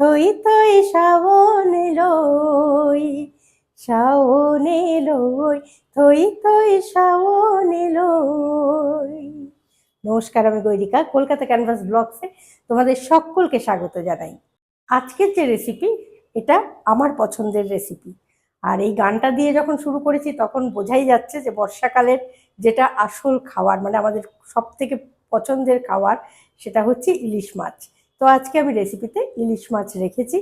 থই থই শ্রাবণ এলোই শ্রাবণ এলোই থই থই এলোই নমস্কার, আমি গৈরিকা, কলকাতা ক্যানভাস ব্লগসে তোমাদের সকলকে স্বাগত জানাই। আজকের যে রেসিপি এটা আমার পছন্দের রেসিপি আর এই গানটা দিয়ে যখন শুরু করেছি, তখন বোঝাই যাচ্ছে যে বর্ষাকালের যেটা আসল খাবার মানে আমাদের সব থেকে পছন্দের খাবার সেটা হচ্ছে ইলিশ মাছ। তো আজকে আমি রেসিপিতে ইলিশ মাছ রেখেছি।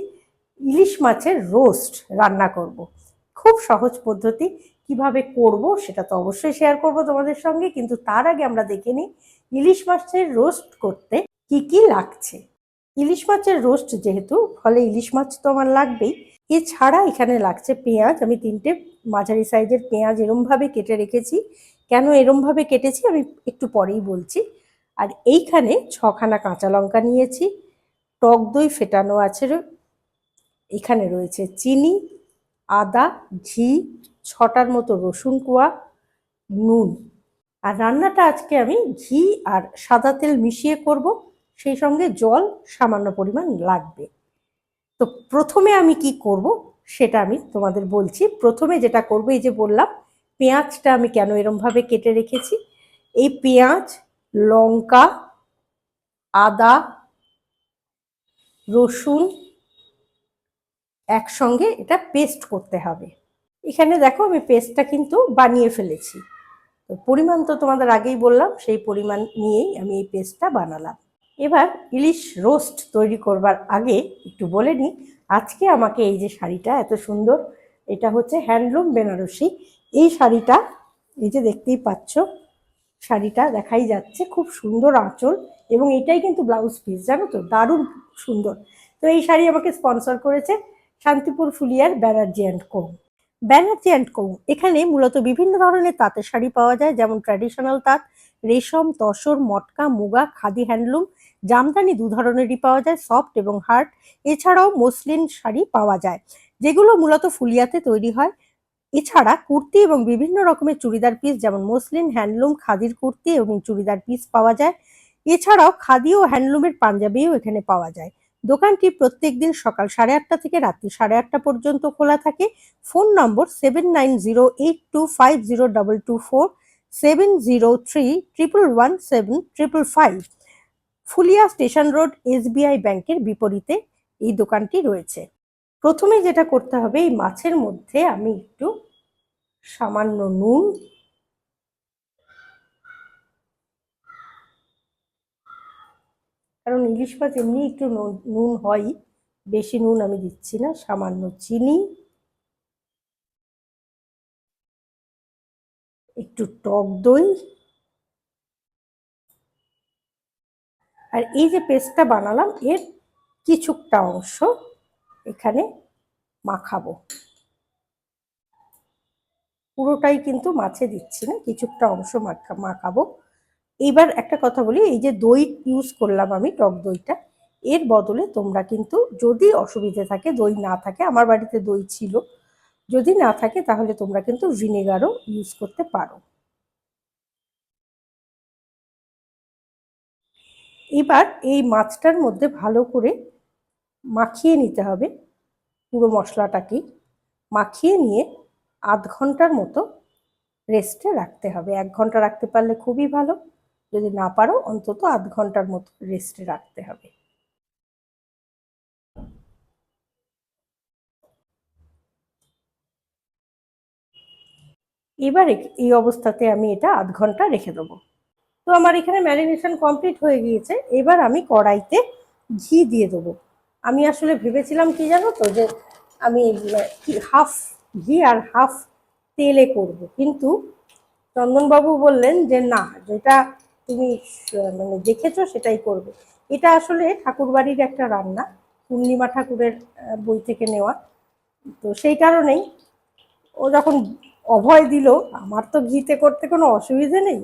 ইলিশ মাছের রোস্ট রান্না করব। খুব সহজ পদ্ধতি। কীভাবে করব সেটা তো অবশ্যই শেয়ার করব তোমাদের সঙ্গে, কিন্তু তার আগে আমরা দেখে নিই ইলিশ মাছের রোস্ট করতে কি কি লাগছে। ইলিশ মাছের রোস্ট যেহেতু, ফলে ইলিশ মাছ তো আমার লাগবেই। এছাড়া এখানে লাগছে পেঁয়াজ। আমি তিনটে মাঝারি সাইজের পেঁয়াজ এরমভাবে কেটে রেখেছি। কেন এরমভাবে কেটেছি আমি একটু পরেই বলছি। আর এইখানে ছখানা কাঁচা লঙ্কা নিয়েছি। টক দই ফেটানো আছে এখানে রয়েছে চিনি, আদা, ঘি, ছটার মতো রসুন কোয়া, নুন। আর রান্নাটা আজকে আমি ঘি আর সাদা তেল মিশিয়ে করব, সেই সঙ্গে জল সামান্য পরিমাণ লাগবে। তো প্রথমে আমি কি করব, সেটা আমি তোমাদের বলছি। প্রথমে যেটা করব, এই যে বললাম, পেঁয়াজটা আমি কেন এরমভাবে কেটে রেখেছি? এই পেঁয়াজ, লঙ্কা, আদা রসুন একসঙ্গে এটা পেস্ট করতে হবে। এখানে দেখো আমি পেস্টটা কিন্তু বানিয়ে ফেলেছি। তো পরিমাণ তো তোমাদের আগেই বললাম, সেই পরিমাণ নিয়েই আমি এই পেস্টটা বানালাম। এবার ইলিশ রোস্ট তৈরি করবার আগে একটু বলে নিই, আজকে আমাকে এই যে শাড়িটা এত সুন্দর, এটা হচ্ছে হ্যান্ডলুম বেনারসি। এই শাড়িটা, এই যে দেখতেই পাচ্ছ, শাড়িটা দেখাই যাচ্ছে, খুব সুন্দর আঁচল। এবং এটাই কিন্তু ব্লাউজ পিস জানো তো? দারুণ সুন্দর। তো এই শাড়ি আমাকে স্পন্সর করেছে Shantipur ফুলিয়ার Banerjee and co. Banerjee and co, এখানে মূলত বিভিন্ন ধরনের তাঁতের শাড়ি পাওয়া যায়, যেমন ট্র্যাডিশনাল তাঁত, রেশম, তসর, মটকা, মুগা, খাদি হ্যান্ডলুম জামদানি দু ধরনেরই পাওয়া যায় সফট এবং হার্ড এছাড়াও মসলিন শাড়ি পাওয়া যায়, যেগুলো মূলত ফুলিয়াতে তৈরি হয়। এছাড়া কুর্তি এবং বিভিন্ন রকমের চুড়িদার পিস যেমন মসলিন হ্যান্ডলুম খাদির কুর্তি এবং চুড়িদার পিস পাওয়া যায়। এছাড়াও খাদি ও হ্যান্ডলুমের পাঞ্জাবিও এখানে পাওয়া যায়। দোকানটি প্রত্যেক দিন সকাল সাড়ে আটটা থেকে রাত্রি সাড়ে আটটা পর্যন্ত খোলা থাকে। Phone number seven nine zero eight two five zero double two four, seven zero three triple one seven triple five. Phulia station road, SBI ব্যাংকের বিপরীতে এই দোকানটি রয়েছে। প্রথমে যেটা করতে হবে, এই মাছের মধ্যে আমি একটু সামান্য নুন কারণ ইলিশ মাছ এমনি একটু নুন হয়, বেশি নুন আমি দিচ্ছি না, সামান্য চিনি, একটু টক দই, আর এই যে পেস্টটা বানালাম, এর কিছুটা অংশ এখানে মাখাবো। পুরোটাই কিন্তু মাছে দিচ্ছি না কিছুটা অংশ মাখা, মাখাবো। এইবার একটা কথা বলি, এই যে দই ইউজ করলাম আমি, টক দইটা, এর বদলে তোমরা কিন্তু যদি অসুবিধে থাকে, দই না থাকে, আমার বাড়িতে দই ছিল, যদি না থাকে তাহলে তোমরা কিন্তু ভিনেগারও ইউজ করতে পারো। এবার এই মাছটার মধ্যে ভালো করে মাখিয়ে নিতে হবে, পুরো মশলাটাকে। মাখিয়ে নিয়ে আধ ঘণ্টার মতো রেস্টে রাখতে হবে। এক ঘণ্টা রাখতে পারলে খুবই ভালো। যদি না পারো, অন্তত আধ ঘণ্টার মতো রেস্টে রাখতে হবে। এবার এই অবস্থাতে আমি এটা আধ ঘণ্টা রেখে দেবো। তো আমার এখানে ম্যারিনেশন কমপ্লিট হয়ে গিয়েছে। এবার আমি কড়াইতে ঘি দিয়ে দেবো। আমি আসলে ভেবেছিলাম কি জানো তো যে আমি হাফ ঘি আর হাফ তেলে করব। কিন্তু চন্দনবাবু বললেন যে না, যেটা তুমি মানে দেখেছ সেটাই করবে। এটা আসলে ঠাকুরবাড়ির একটা রান্না, পূর্ণিমা ঠাকুরের বই থেকে নেওয়া। তো সেই কারণেই ও যখন অভয় দিল, আমার তো ঘিতে করতে কোনো অসুবিধে নেই,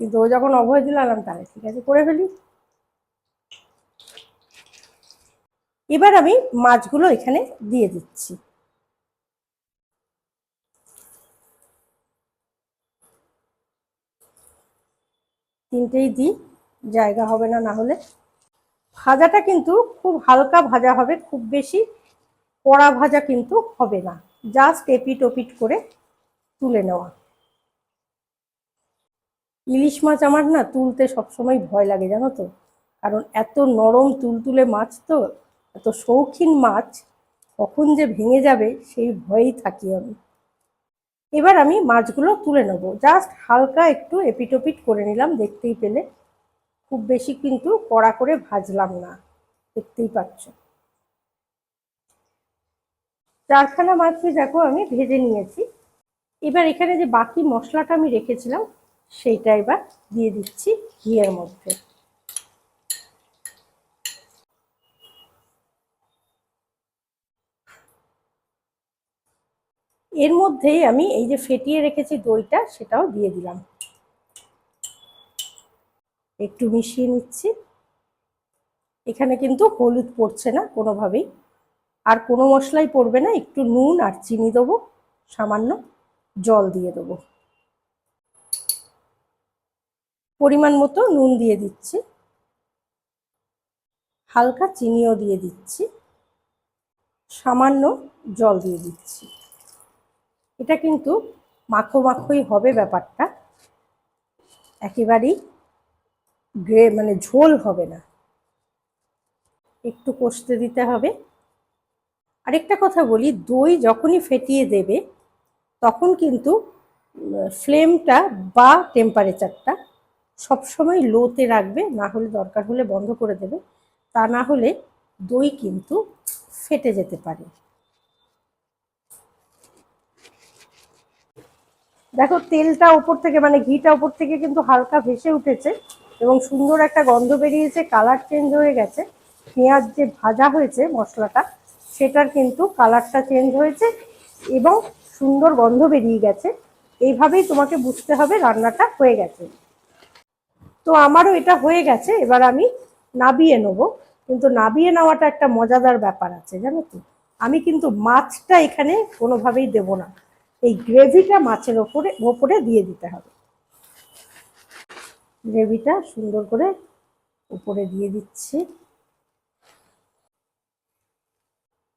কিন্তু ও যখন অভয় দিল আলাম তাহলে ঠিক আছে, করে ফেলি। এবার আমি মাছগুলো এখানে দিয়ে দিচ্ছি। তিনটেই দিই, জায়গা হবে না না হলে। ভাজাটা কিন্তু খুব হালকা ভাজা হবে, খুব বেশি কড়া ভাজা কিন্তু হবে না। জাস্ট এপিট ওপিট করে তুলে নেওয়া। ইলিশ মাছ আমার না তুলতে সবসময় ভয় লাগে, জানো তো? কারণ এত নরম তুলতুলে মাছ তো, এত শৌখিন মাছ, কখন যে ভেঙে যাবে সেই ভয়েই থাকি আমি। এবার আমি মাছগুলো তুলে নেব। জাস্ট হালকা একটু এপিটোপিট করে নিলাম, দেখতেই পেলে। খুব বেশি কিন্তু কড়া করে ভাজলাম না, দেখতেই পাচ্ছ। চারখানা মাছই দেখো আমি ভেজে নিয়েছি। এবার এখানে যে বাকি মশলাটা আমি রেখেছিলাম, সেইটা এবার দিয়ে দিচ্ছি ঘিয়ের মধ্যে। এর মধ্যেই আমি এই যে ফেটিয়ে রেখেছি দইটা, সেটাও দিয়ে দিলাম। একটু মিশিয়ে নিচ্ছি। এখানে কিন্তু হলুদ পড়ছে না কোনোভাবেই। আর কোনো মশলাই পড়বে না, একটু নুন আর চিনি দেবো, সামান্য জল দিয়ে দেবো। পরিমাণ মতো নুন দিয়ে দিচ্ছি। হালকা চিনিও দিয়ে দিচ্ছি। সামান্য জল দিয়ে দিচ্ছি। এটা কিন্তু মাখো মাখোই হবে ব্যাপারটা। একেবারেই গ্রে মানে ঝোল হবে না। একটু কষতে দিতে হবে। আরেকটা কথা বলি, দই যখনই ফেটিয়ে দেবে, তখন কিন্তু ফ্লেমটা বা টেম্পারেচারটা সবসময় লোতে রাখবে, না হলে দরকার হলে বন্ধ করে দেবে। তা না হলে দই কিন্তু ফেটে যেতে পারে। দেখো, তেলটা উপর থেকে মানে ঘিটা উপর থেকে কিন্তু হালকা ভেসে উঠেছে এবং সুন্দর একটা গন্ধ বেরিয়েছে কালার চেঞ্জ হয়ে গেছে। পেঁয়াজ যে ভাজা হয়েছে মশলাটা, সেটার কিন্তু কালারটা চেঞ্জ হয়েছে এবং সুন্দর গন্ধ বেরিয়ে গেছে। এইভাবেই তোমাকে বুঝতে হবে রান্নাটা হয়ে গেছে। তো আমারও এটা হয়ে গেছে, এবার আমি নাবিয়ে নেব। কিন্তু নাবিয়ে নেওয়াটা একটা মজাদার ব্যাপার আছে, জানো তো? আমি কিন্তু মাছটা এখানে কোনোভাবেই দেব না। এই গ্রেভিটা মাছের ওপরে ওপরে দিয়ে দিতে হবে। গ্রেভিটা সুন্দর করে উপরে দিয়ে দিচ্ছি।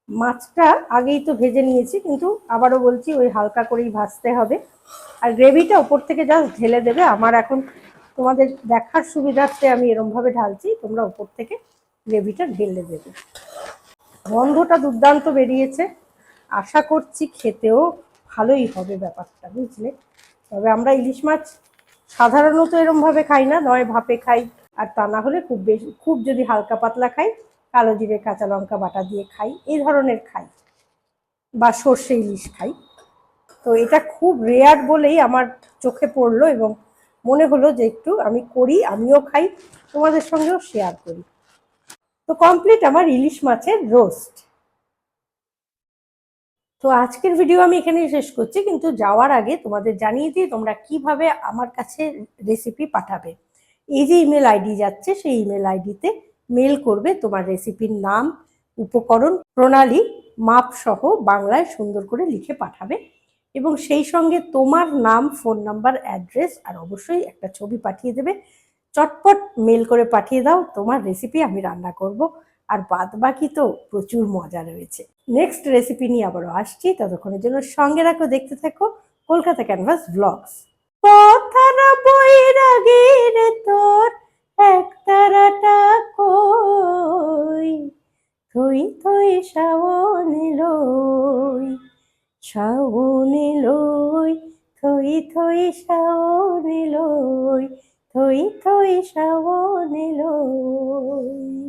মাছটা আগেই তো ভেজে নিয়েছি, কিন্তু আবারও বলছি ওই হালকা করেই ভাজতে হবে। আর গ্রেভিটা ওপর থেকে জাস্ট ঢেলে দেবে। আমার এখন তোমাদের দেখার সুবিধার্থে আমি এরমভাবে ঢালছি, তোমরা ওপর থেকে গ্রেভিটা ঢেলে দেবে। গন্ধটা দুর্দান্ত বেরিয়েছে। আশা করছি খেতেও ভালোই হবে ব্যাপারটা, বুঝলে? তবে আমরা ইলিশ মাছ সাধারণত এরমভাবে খাই না, নয় ভাপে খাই। আর তা না হলে খুব বেশি, খুব যদি হালকা পাতলা খাই, কালো জিরে, কাঁচা লঙ্কা বাটা দিয়ে খাই, এই ধরনের খাই। বা সর্ষে ইলিশ খাই। তো এটা খুব রেয়ার বলেই আমার চোখে পড়ল এবং মনে হলো যে একটু আমি করি, আমিও খাই, তোমাদের সঙ্গেও শেয়ার করি। তো কমপ্লিট আমার ইলিশ মাছের রোস্ট তো আজকের ভিডিও আমি এখানেই শেষ করছি, কিন্তু যাওয়ার আগে তোমাদের জানিয়ে দিই তোমরা কীভাবে আমার কাছে রেসিপি পাঠাবে। এই যে ইমেল আইডি যাচ্ছে, সেই ইমেল আইডিতে মেল করবে তোমার রেসিপির নাম, উপকরণ, প্রণালী মাপ সহ বাংলায় সুন্দর করে লিখে পাঠাবে এবং সেই সঙ্গে তোমার নাম ফোন নাম্বার অ্যাড্রেস আর অবশ্যই একটা ছবি পাঠিয়ে দেবে। চটপট মেল করে পাঠিয়ে দাও, তোমার রেসিপি আমি রান্না করব। আর বাদ বাকি তো প্রচুর মজা রয়েছে। নেক্সট রেসিপি নিয়ে আবারও আসছি, ততক্ষণের জন্য সঙ্গে রাখো, দেখতে থাকো কলকাতা ক্যানভাস ব্লগস কথার বৈরাগীর তোর এক তারাটা কই? থই থই শাওনে লই শাওনে লই থই থই শাওনে লই থই থই শাওনে লই